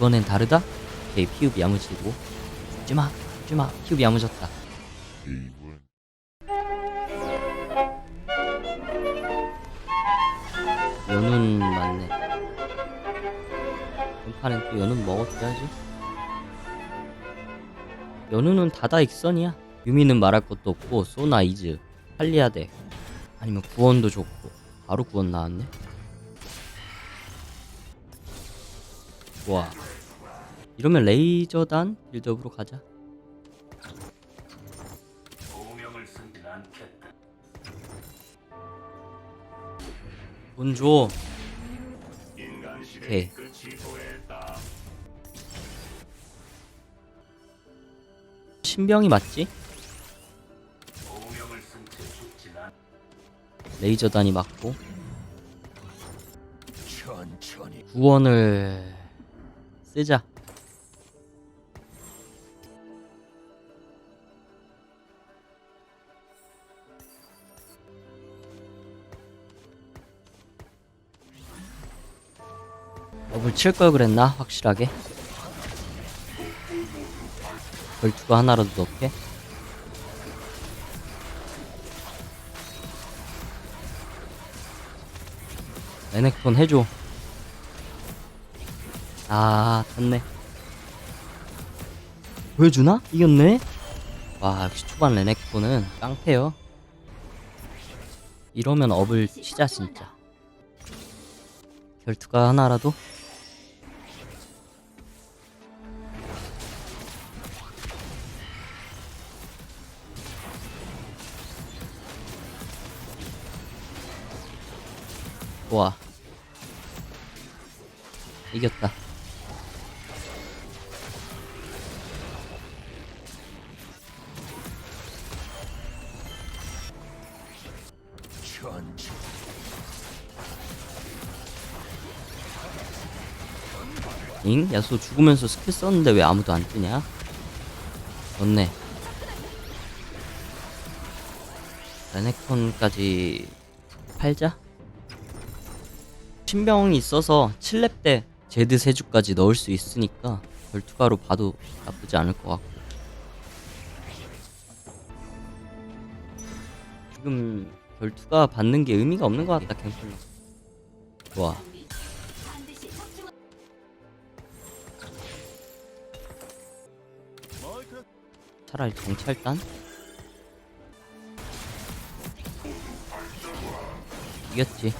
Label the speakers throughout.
Speaker 1: 이번엔 다르다? 오케이 피읍 야무지고. 죽지마 죽지마 피읍 야무졌다. 연운 맞네. 이판엔 또 연운 먹어줘야지. 연운은 다다 익선이야. 유미는 말할 것도 없고 소나 이즈. 할리아데 아니면 구원도 좋고. 바로 구원 나왔네. 좋아 이러면 레이저단 빌드업으로 가자 돈 줘. 오케이. 신병이 맞지? 레이저단이 맞고 구원을 쓰자. 업을 칠걸 그랬나? 확실하게. 벌투가 하나라도 넣게. 레넥톤 해줘. 아, 탔네. 보여주나? 이겼네? 와, 역시 초반 레넥톤은 깡패요. 이러면 업을 치자, 진짜. 결투가 하나라도? 좋아. 이겼다. 잉? 야수 죽으면서 스킬 썼는데 왜 아무도 안 뜨냐? 좋네. 레넥톤까지 팔자? 신병이 있어서 7렙 때 제드 세주까지 넣을 수 있으니까 결투가로 봐도 나쁘지 않을 것 같고. 지금 결투가 받는 게 의미가 없는 것 같다 캠플러. 좋아. 차라리 정찰단? 이겼지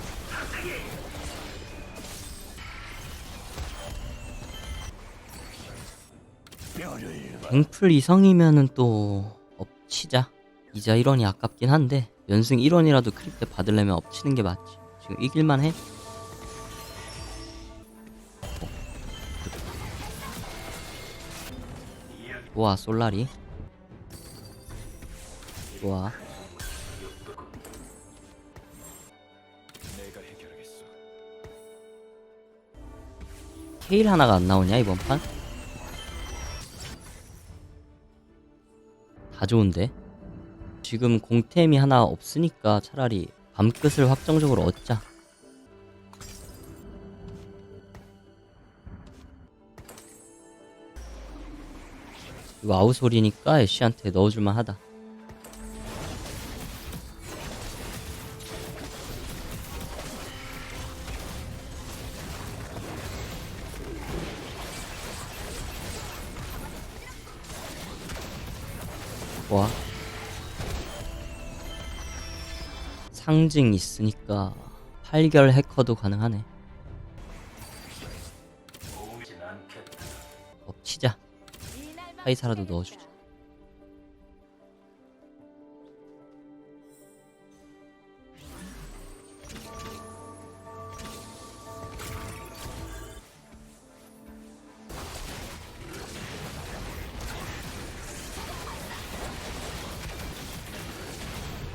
Speaker 1: 뱅플 이성이면은 또 엎치자 이자 1원이 아깝긴 한데 연승 1원이라도 크립 때 받으려면 엎치는 게 맞지 지금 이길만 해? 좋아 솔라리 좋아 케일 하나가 안 나오냐 이번 판? 다 좋은데? 지금 공템이 하나 없으니까 차라리 밤끝을 확정적으로 얻자. 이거 아웃솔이니까 애쉬한테 넣어줄만 하다 상징 있으니까 8결 해커도 가능하네. 엎치자. 하이사라도 넣어주자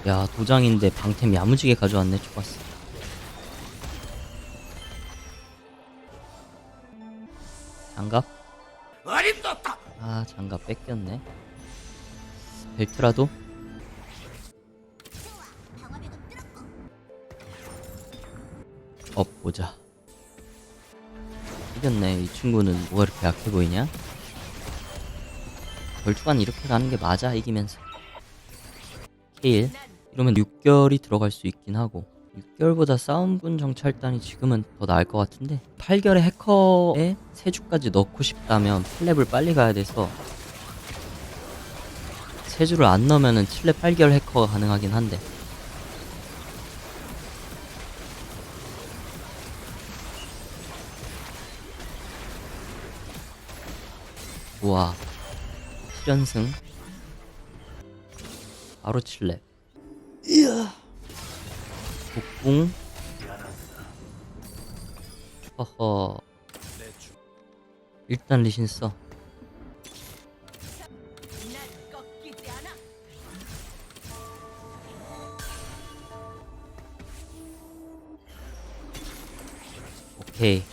Speaker 1: 야 도장인데 방템 야무지게 가져왔네 좋았어 장갑? 아 장갑 뺏겼네 벨트라도? 업 보자 이겼네. 이 친구는 뭐가 이렇게 약해 보이냐? 결투관 이렇게 가는 게 맞아 이기면서. 케일 이러면 6개월이 들어갈 수 있긴 하고 6개월보다 싸움군 정찰단이 지금은 더 나을 것 같은데 8개월의 해커에 3주까지 넣고 싶다면 플랩을 빨리 가야 돼서 3주를 안 넣으면은 7렙 8개월 해커가 가능하긴 한데 우와 7연승. 바로 7렙 이야 복궁? 허허. 일단 리신 써. 오케이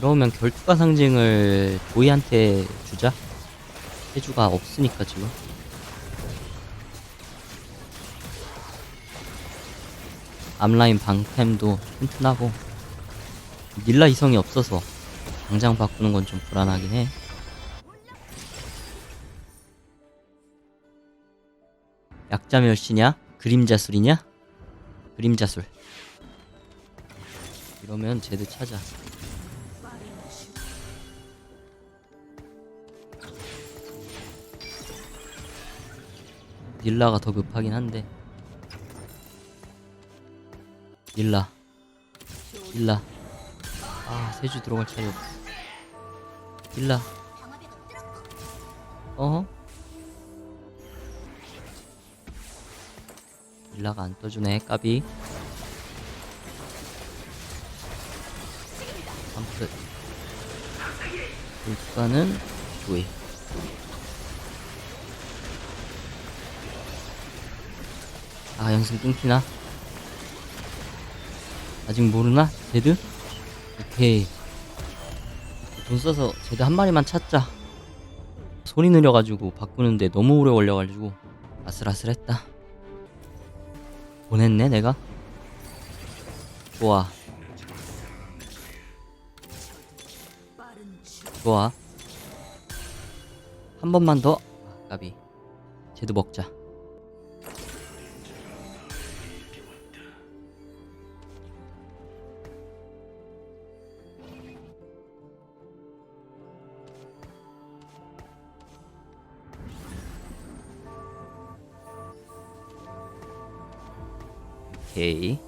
Speaker 1: 이러면 결투가 상징을 도희한테 주자? 해주가 없으니까 지금. 앞라인 방템도 튼튼하고. 닐라 이성이 없어서 당장 바꾸는 건 좀 불안하긴 해. 약자 멸시냐? 그림자술이냐? 그림자술. 이러면 제드 찾아 닐라가 더 급하긴 한데. 닐라. 닐라. 아 세주 들어갈 차이 없어 닐라. 어허? 닐라가 안 떠주네 까비. 아무튼 불가는 조이 아 연승 끊기나? 아직 모르나? 제드? 오케이 돈 써서 제드 한 마리만 찾자 손이 느려가지고 바꾸는데 너무 오래 걸려가지고 아슬아슬했다 보냈네 내가? 좋아 좋아 한 번만 더 아, 까비 제드 먹자 오케이.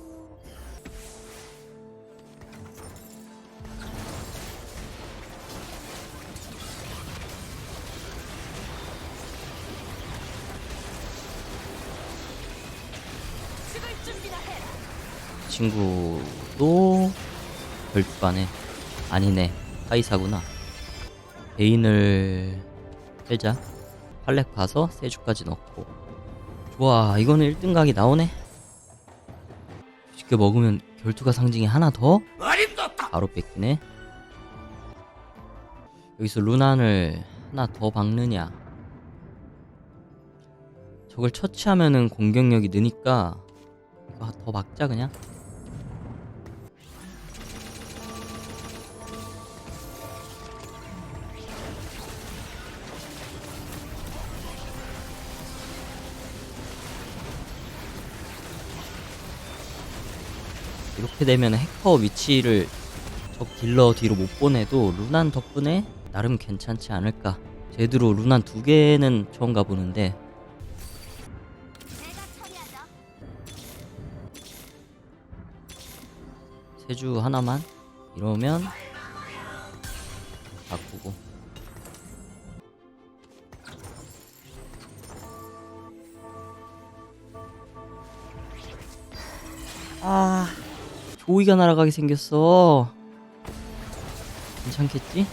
Speaker 1: 친구도 별반에 아니네. 하이사구나. 베인을 빼자. 팔렉 봐서 세주까지 넣고. 좋아 이거는 1등각이 나오네 쉽게 먹으면 결투가 상징이 하나 더? 바로 뺏기네. 여기서 루난을 하나 더 박느냐? 저걸 처치하면은 공격력이 느니까 이거 더 박자 그냥 이렇게 되면 해커 위치를 적 딜러 뒤로 못 보내도 루난 덕분에 나름 괜찮지 않을까. 제대로 루난 두 개는 처음 가보는데 세주 하나만 이러면 조이가 날아가게 생겼어. 괜찮겠지?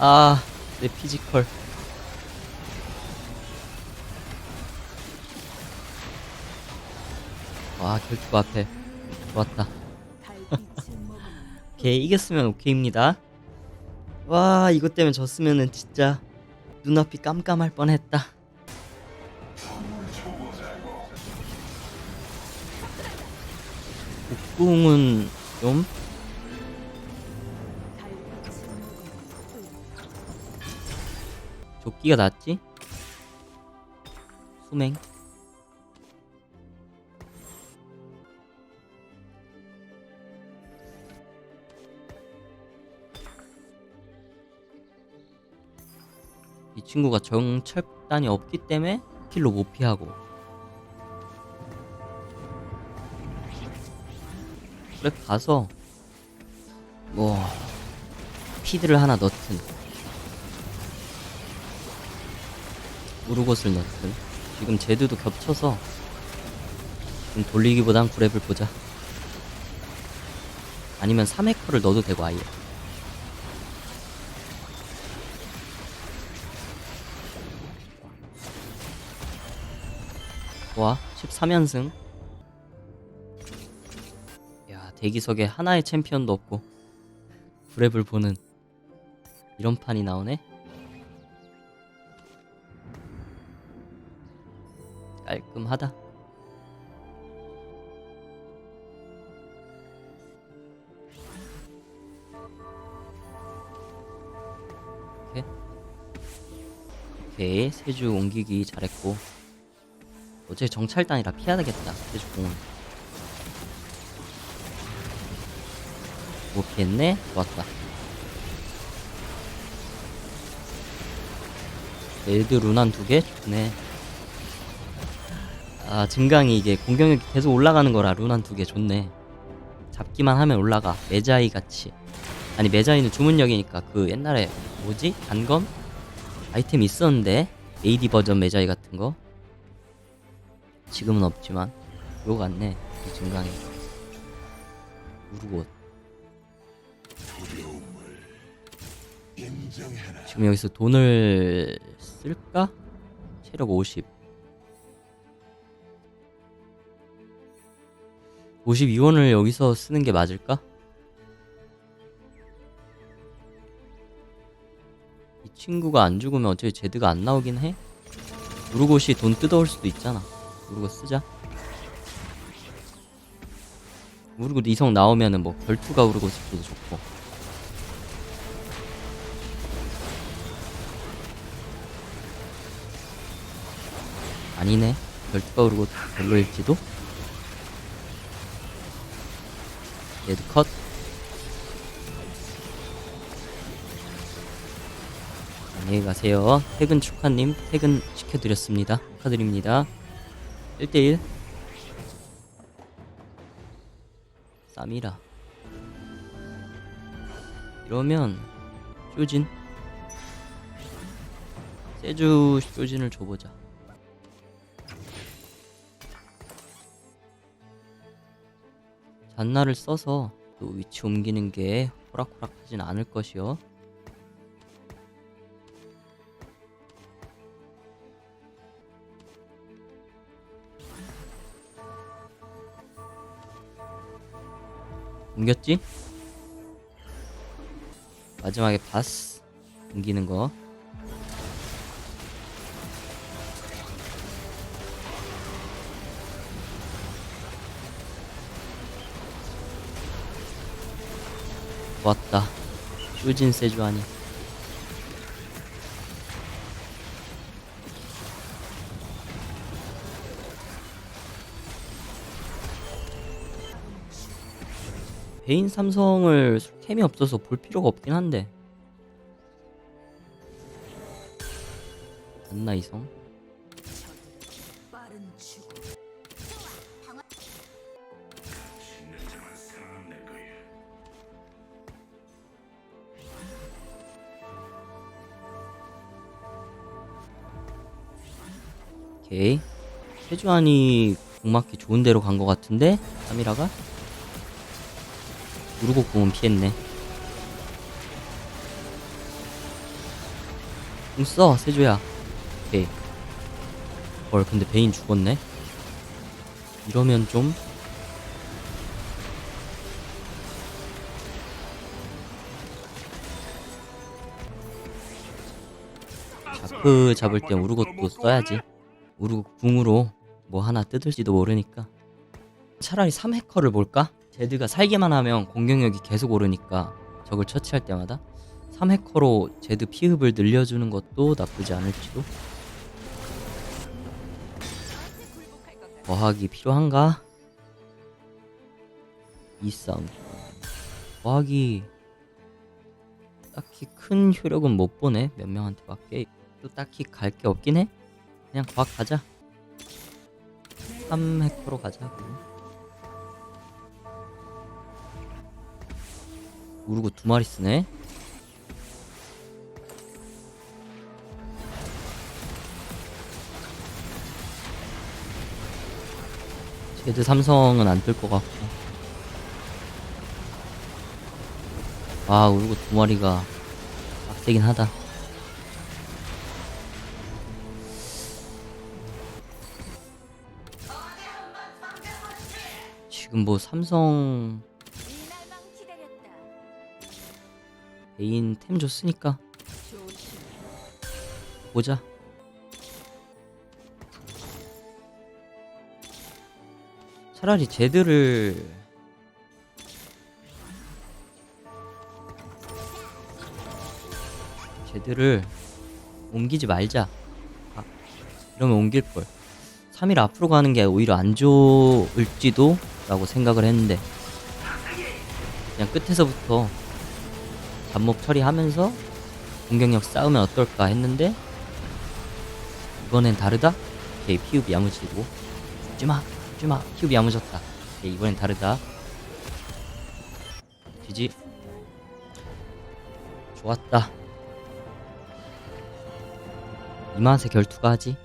Speaker 1: 아, 내 피지컬. 와, 결투 앞에. 좋았다. 오케이, 이겼으면 오케이입니다. 와 이것 때문에 졌으면은 진짜 눈앞이 깜깜할 뻔했다. 복궁은 좀? 조끼가 낫지? 수맹? 이 친구가 정찰단이 없기 때문에 킬로 못 피하고 그래 가서 뭐 피드를 하나 넣든 우르곳을 넣든 지금 제드도 겹쳐서 좀 돌리기보단 구랩을 보자. 아니면 3회커를 넣어도 되고 아예. 와 13연승 대기석에 하나의 챔피언도 없고 구랩을 보는 이런 판이 나오네? 깔끔하다. 오케이. 세주 옮기기 잘했고. 어제 정찰단이라 피해야겠다. 세주 공은 못 피했네. 좋았다. 레드 루난 두 개? 좋네. 아 증강이 이게 공격력이 계속 올라가는 거라 루난 두 개 좋네. 잡기만 하면 올라가. 메자이 같이. 아니 메자이는 주문력이니까 그 옛날에 뭐지? 단검? 아이템 있었는데? AD 버전 메자이 같은 거? 지금은 없지만. 그거 같네. 이 증강이. 우르곳 지금 여기서 돈을 쓸까? 체력 50 52원을 여기서 쓰는 게 맞을까? 이 친구가 안 죽으면 어차피 제드가 안 나오긴 해? 우르곳이 돈 뜯어올 수도 있잖아 우르곳 쓰자 우르곳 이성 나오면은 뭐 결투가 우르곳도 좋고 아니네. 결투가 우르곳 별로일지도. 레드 컷. 안녕히 가세요. 퇴근 축하님 퇴근 시켜드렸습니다. 축하드립니다. 1대1 쌈이라. 이러면 쇼진. 세주 쇼진을 줘보자 잔나를 써서 또 위치 옮기는 게 호락호락하진 않을 것이요. 옮겼지? 마지막에 바스 옮기는 거. 좋았다. 쭈진 세주아니. 베인 삼성을 캠이 없어서 볼 필요가 없긴 한데. 안나 이성. 오케이. 세주안이 공맞기 좋은 데로 간 것 같은데? 카미라가? 누르고 공은 피했네. 공 써, 세주야. 오케이. 헐, 근데 베인 죽었네? 이러면 좀. 자크 잡을 땐 우르고도 써야지 우르고 궁으로 뭐 하나 뜯을지도 모르니까. 차라리 3해커를 볼까? 제드가 살기만 하면 공격력이 계속 오르니까 적을 처치할 때마다 3해커로 제드 피흡을 늘려주는 것도 나쁘지 않을지도. 과학이 필요한가? 이 싸움. 과학이 딱히 큰 효력은 못 보네. 몇 명한테 밖에. 또 딱히 갈 게 없긴 해 그냥 과학 가자. 3해커로 가자고 우르고 두 마리 쓰네. 제드 삼성은 안 뜰 것 같고. 아 우르고 두 마리가 빡세긴 하다 지금 뭐 삼성. 메인 템 줬으니까. 보자 차라리 제드를 제드를 옮기지 말자 아, 이러면 옮길걸 3일 앞으로 가는 게 오히려 안 좋을지도 라고 생각을 했는데 그냥 끝에서부터 잡목 처리하면서 공격력 싸우면 어떨까 했는데 이번엔 다르다? 오케이 피읍 야무지고. 죽지마 죽지마 피읍 야무졌다. 오케이 이번엔 다르다. 지지. 좋았다. 이 맛에 결투가 하지